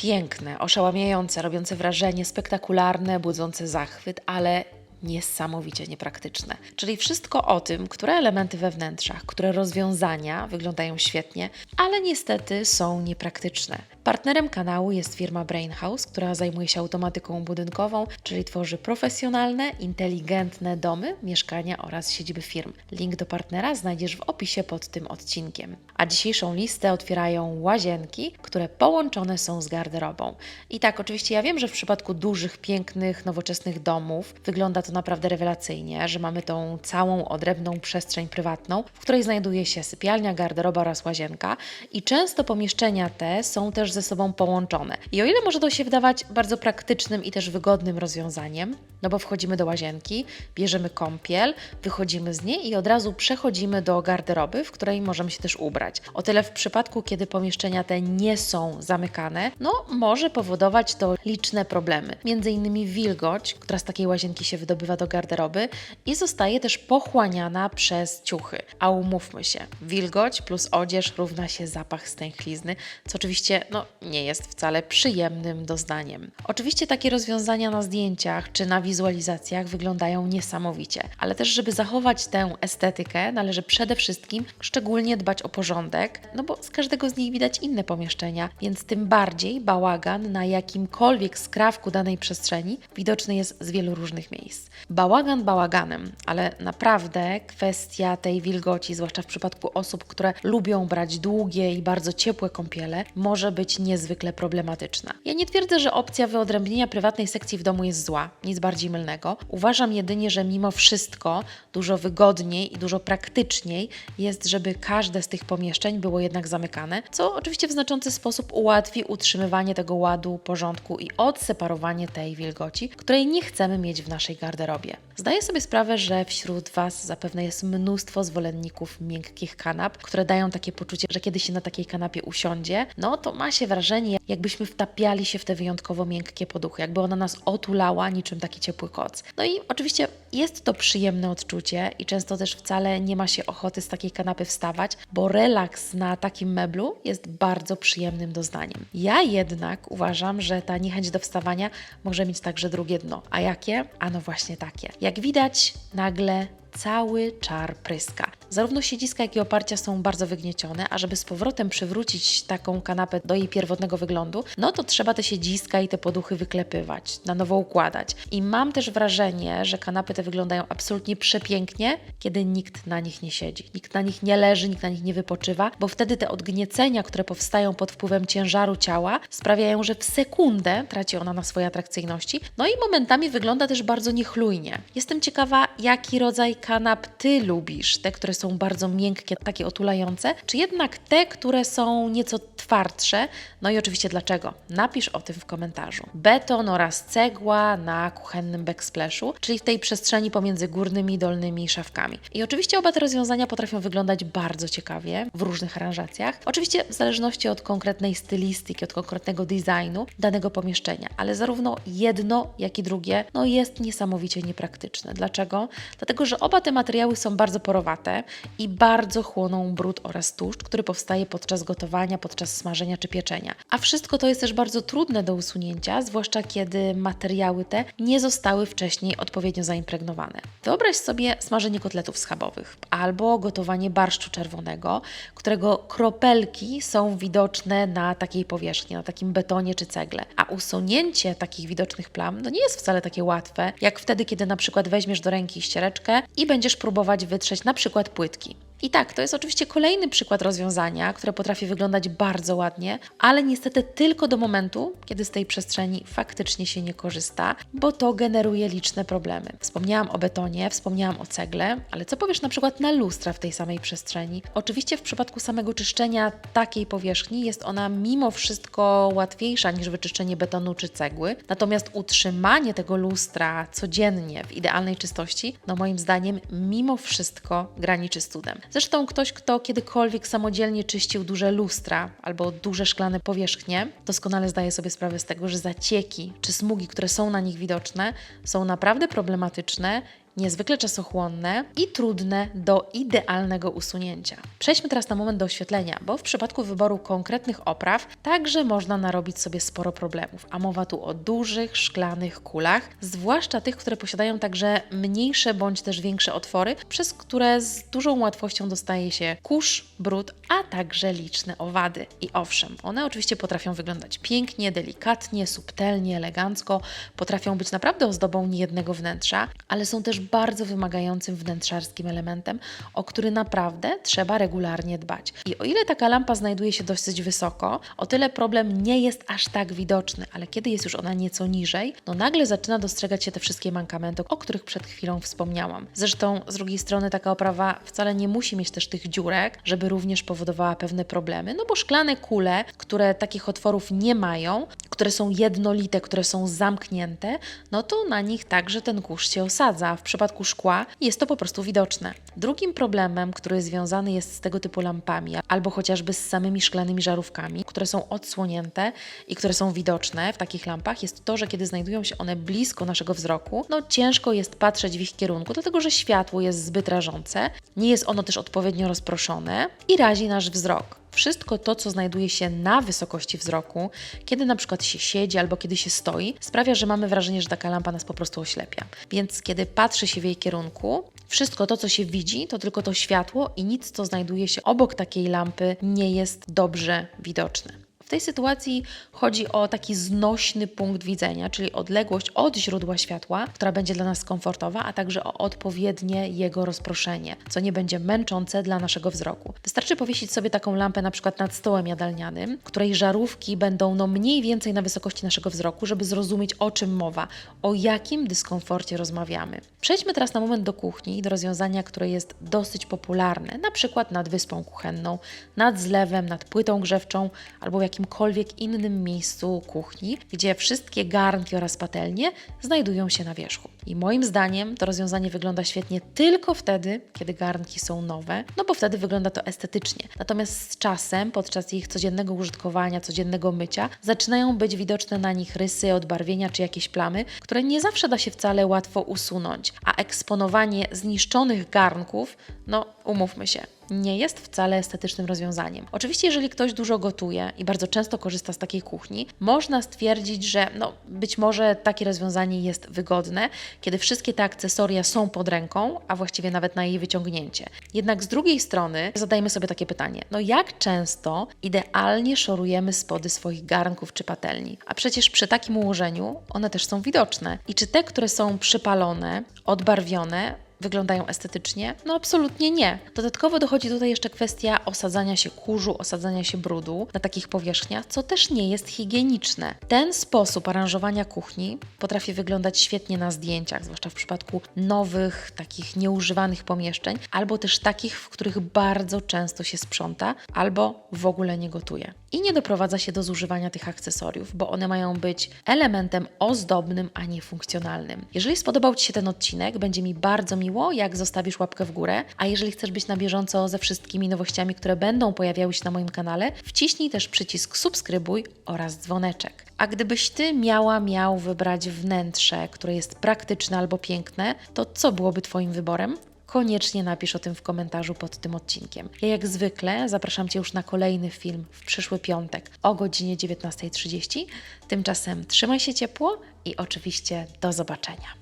Piękne, oszałamiające, robiące wrażenie, spektakularne, budzące zachwyt, ale niesamowicie niepraktyczne. Czyli wszystko o tym, które elementy we wnętrzach, które rozwiązania wyglądają świetnie, ale niestety są niepraktyczne. Partnerem kanału jest firma Brainhouse, która zajmuje się automatyką budynkową, czyli tworzy profesjonalne, inteligentne domy, mieszkania oraz siedziby firm. Link do partnera znajdziesz w opisie pod tym odcinkiem. A dzisiejszą listę otwierają łazienki, które połączone są z garderobą. I tak, oczywiście ja wiem, że w przypadku dużych, pięknych, nowoczesnych domów wygląda to naprawdę rewelacyjnie, że mamy tą całą odrębną przestrzeń prywatną, w której znajduje się sypialnia, garderoba oraz łazienka i często pomieszczenia te są też ze sobą połączone. I o ile może to się wydawać bardzo praktycznym i też wygodnym rozwiązaniem, no bo wchodzimy do łazienki, bierzemy kąpiel, wychodzimy z niej i od razu przechodzimy do garderoby, w której możemy się też ubrać. O tyle w przypadku, kiedy pomieszczenia te nie są zamykane, no może powodować to liczne problemy. Między innymi wilgoć, która z takiej łazienki się wydobywa do garderoby i zostaje też pochłaniana przez ciuchy. A umówmy się, wilgoć plus odzież równa się zapach stęchlizny, co oczywiście no, nie jest wcale przyjemnym doznaniem. Oczywiście takie rozwiązania na zdjęciach czy na wizualizacjach wyglądają niesamowicie, ale też żeby zachować tę estetykę należy przede wszystkim szczególnie dbać o porządek, no bo z każdego z nich widać inne pomieszczenia, więc tym bardziej bałagan na jakimkolwiek skrawku danej przestrzeni widoczny jest z wielu różnych miejsc. Bałagan bałaganem, ale naprawdę kwestia tej wilgoci, zwłaszcza w przypadku osób, które lubią brać długie i bardzo ciepłe kąpiele, może być niezwykle problematyczna. Ja nie twierdzę, że opcja wyodrębnienia prywatnej sekcji w domu jest zła, nic bardziej mylnego. Uważam jedynie, że mimo wszystko dużo wygodniej i dużo praktyczniej jest, żeby każde z tych pomieszczeń było jednak zamykane, co oczywiście w znaczący sposób ułatwi utrzymywanie tego ładu, porządku i odseparowanie tej wilgoci, której nie chcemy mieć w naszej garderobie. Zdaję sobie sprawę, że wśród Was zapewne jest mnóstwo zwolenników miękkich kanap, które dają takie poczucie, że kiedy się na takiej kanapie usiądzie, no to ma się wrażenie, jakbyśmy wtapiali się w te wyjątkowo miękkie poduchy, jakby ona nas otulała niczym taki ciepły koc. No i oczywiście jest to przyjemne odczucie i często też wcale nie ma się ochoty z takiej kanapy wstawać, bo relaks na takim meblu jest bardzo przyjemnym doznaniem. Ja jednak uważam, że ta niechęć do wstawania może mieć także drugie dno. A jakie? A no właśnie takie. Jak widać, nagle cały czar pryska. Zarówno siedziska, jak i oparcia są bardzo wygniecione, a żeby z powrotem przywrócić taką kanapę do jej pierwotnego wyglądu, no to trzeba te siedziska i te poduchy wyklepywać, na nowo układać. I mam też wrażenie, że kanapy te wyglądają absolutnie przepięknie, kiedy nikt na nich nie siedzi. Nikt na nich nie leży, nikt na nich nie wypoczywa, bo wtedy te odgniecenia, które powstają pod wpływem ciężaru ciała, sprawiają, że w sekundę traci ona na swojej atrakcyjności, no i momentami wygląda też bardzo niechlujnie. Jestem ciekawa, jaki rodzaj kanap Ty lubisz? Te, które są bardzo miękkie, takie otulające, czy jednak te, które są nieco twardsze? No i oczywiście dlaczego? Napisz o tym w komentarzu. Beton oraz cegła na kuchennym backsplashu, czyli w tej przestrzeni pomiędzy górnymi i dolnymi szafkami. I oczywiście oba te rozwiązania potrafią wyglądać bardzo ciekawie w różnych aranżacjach. Oczywiście w zależności od konkretnej stylistyki, od konkretnego designu danego pomieszczenia, ale zarówno jedno, jak i drugie no jest niesamowicie niepraktyczne. Dlaczego? Dlatego, że oba te materiały są bardzo porowate i bardzo chłoną brud oraz tłuszcz, który powstaje podczas gotowania, podczas smażenia czy pieczenia. A wszystko to jest też bardzo trudne do usunięcia, zwłaszcza kiedy materiały te nie zostały wcześniej odpowiednio zaimpregnowane. Wyobraź sobie smażenie kotletów schabowych albo gotowanie barszczu czerwonego, którego kropelki są widoczne na takiej powierzchni, na takim betonie czy cegle. A usunięcie takich widocznych plam no nie jest wcale takie łatwe, jak wtedy, kiedy na przykład weźmiesz do ręki ściereczkę i będziesz próbować wytrzeć na przykład płytki. I tak, to jest oczywiście kolejny przykład rozwiązania, które potrafi wyglądać bardzo ładnie, ale niestety tylko do momentu, kiedy z tej przestrzeni faktycznie się nie korzysta, bo to generuje liczne problemy. Wspomniałam o betonie, wspomniałam o cegle, ale co powiesz na przykład na lustra w tej samej przestrzeni? Oczywiście w przypadku samego czyszczenia takiej powierzchni jest ona mimo wszystko łatwiejsza niż wyczyszczenie betonu czy cegły, natomiast utrzymanie tego lustra codziennie w idealnej czystości, no moim zdaniem mimo wszystko graniczy z cudem. Zresztą ktoś, kto kiedykolwiek samodzielnie czyścił duże lustra albo duże szklane powierzchnie, doskonale zdaje sobie sprawę z tego, że zacieki czy smugi, które są na nich widoczne, są naprawdę problematyczne niezwykle czasochłonne i trudne do idealnego usunięcia. Przejdźmy teraz na moment do oświetlenia, bo w przypadku wyboru konkretnych opraw także można narobić sobie sporo problemów, a mowa tu o dużych, szklanych kulach, zwłaszcza tych, które posiadają także mniejsze bądź też większe otwory, przez które z dużą łatwością dostaje się kurz, brud, a także liczne owady. I owszem, one oczywiście potrafią wyglądać pięknie, delikatnie, subtelnie, elegancko, potrafią być naprawdę ozdobą niejednego wnętrza, ale są też bardzo wymagającym wnętrzarskim elementem, o który naprawdę trzeba regularnie dbać. I o ile taka lampa znajduje się dosyć wysoko, o tyle problem nie jest aż tak widoczny, ale kiedy jest już ona nieco niżej, no nagle zaczyna dostrzegać się te wszystkie mankamenty, o których przed chwilą wspomniałam. Zresztą z drugiej strony taka oprawa wcale nie musi mieć też tych dziurek, żeby również powodowała pewne problemy, no bo szklane kule, które takich otworów nie mają, które są jednolite, które są zamknięte, no to na nich także ten kurz się osadza. W przypadku szkła jest to po prostu widoczne. Drugim problemem, który związany jest z tego typu lampami, albo chociażby z samymi szklanymi żarówkami, które są odsłonięte i które są widoczne w takich lampach, jest to, że kiedy znajdują się one blisko naszego wzroku, no ciężko jest patrzeć w ich kierunku, dlatego że światło jest zbyt rażące, nie jest ono też odpowiednio rozproszone i razi nasz wzrok. Wszystko to, co znajduje się na wysokości wzroku, kiedy na przykład się siedzi albo kiedy się stoi, sprawia, że mamy wrażenie, że taka lampa nas po prostu oślepia. Więc kiedy patrzy się w jej kierunku, wszystko to, co się widzi, to tylko to światło i nic, co znajduje się obok takiej lampy, nie jest dobrze widoczne. Tej sytuacji chodzi o taki znośny punkt widzenia, czyli odległość od źródła światła, która będzie dla nas komfortowa, a także o odpowiednie jego rozproszenie, co nie będzie męczące dla naszego wzroku. Wystarczy powiesić sobie taką lampę na przykład nad stołem jadalnianym, której żarówki będą no mniej więcej na wysokości naszego wzroku, żeby zrozumieć o czym mowa, o jakim dyskomforcie rozmawiamy. Przejdźmy teraz na moment do kuchni do rozwiązania, które jest dosyć popularne, na przykład nad wyspą kuchenną, nad zlewem, nad płytą grzewczą albo w jakimkolwiek innym miejscu kuchni, gdzie wszystkie garnki oraz patelnie znajdują się na wierzchu. I moim zdaniem to rozwiązanie wygląda świetnie tylko wtedy, kiedy garnki są nowe, no bo wtedy wygląda to estetycznie. Natomiast z czasem, podczas ich codziennego użytkowania, codziennego mycia, zaczynają być widoczne na nich rysy, odbarwienia czy jakieś plamy, które nie zawsze da się wcale łatwo usunąć. A eksponowanie zniszczonych garnków, no umówmy się, nie jest wcale estetycznym rozwiązaniem. Oczywiście, jeżeli ktoś dużo gotuje i bardzo często korzysta z takiej kuchni, można stwierdzić, że no, być może takie rozwiązanie jest wygodne, kiedy wszystkie te akcesoria są pod ręką, a właściwie nawet na jej wyciągnięcie. Jednak z drugiej strony zadajmy sobie takie pytanie: no jak często idealnie szorujemy spody swoich garnków czy patelni? A przecież przy takim ułożeniu one też są widoczne. I czy te, które są przypalone, odbarwione, wyglądają estetycznie? No absolutnie nie. Dodatkowo dochodzi tutaj jeszcze kwestia osadzania się kurzu, osadzania się brudu na takich powierzchniach, co też nie jest higieniczne. Ten sposób aranżowania kuchni potrafi wyglądać świetnie na zdjęciach, zwłaszcza w przypadku nowych, takich nieużywanych pomieszczeń, albo też takich, w których bardzo często się sprząta, albo w ogóle nie gotuje. I nie doprowadza się do zużywania tych akcesoriów, bo one mają być elementem ozdobnym, a nie funkcjonalnym. Jeżeli spodobał Ci się ten odcinek, będzie mi bardzo miło, jak zostawisz łapkę w górę, a jeżeli chcesz być na bieżąco ze wszystkimi nowościami, które będą pojawiały się na moim kanale, wciśnij też przycisk subskrybuj oraz dzwoneczek. A gdybyś Ty miała, miał wybrać wnętrze, które jest praktyczne albo piękne, to co byłoby Twoim wyborem? Koniecznie napisz o tym w komentarzu pod tym odcinkiem. Ja jak zwykle zapraszam Cię już na kolejny film w przyszły piątek o godzinie 19.30. Tymczasem trzymaj się ciepło i oczywiście do zobaczenia.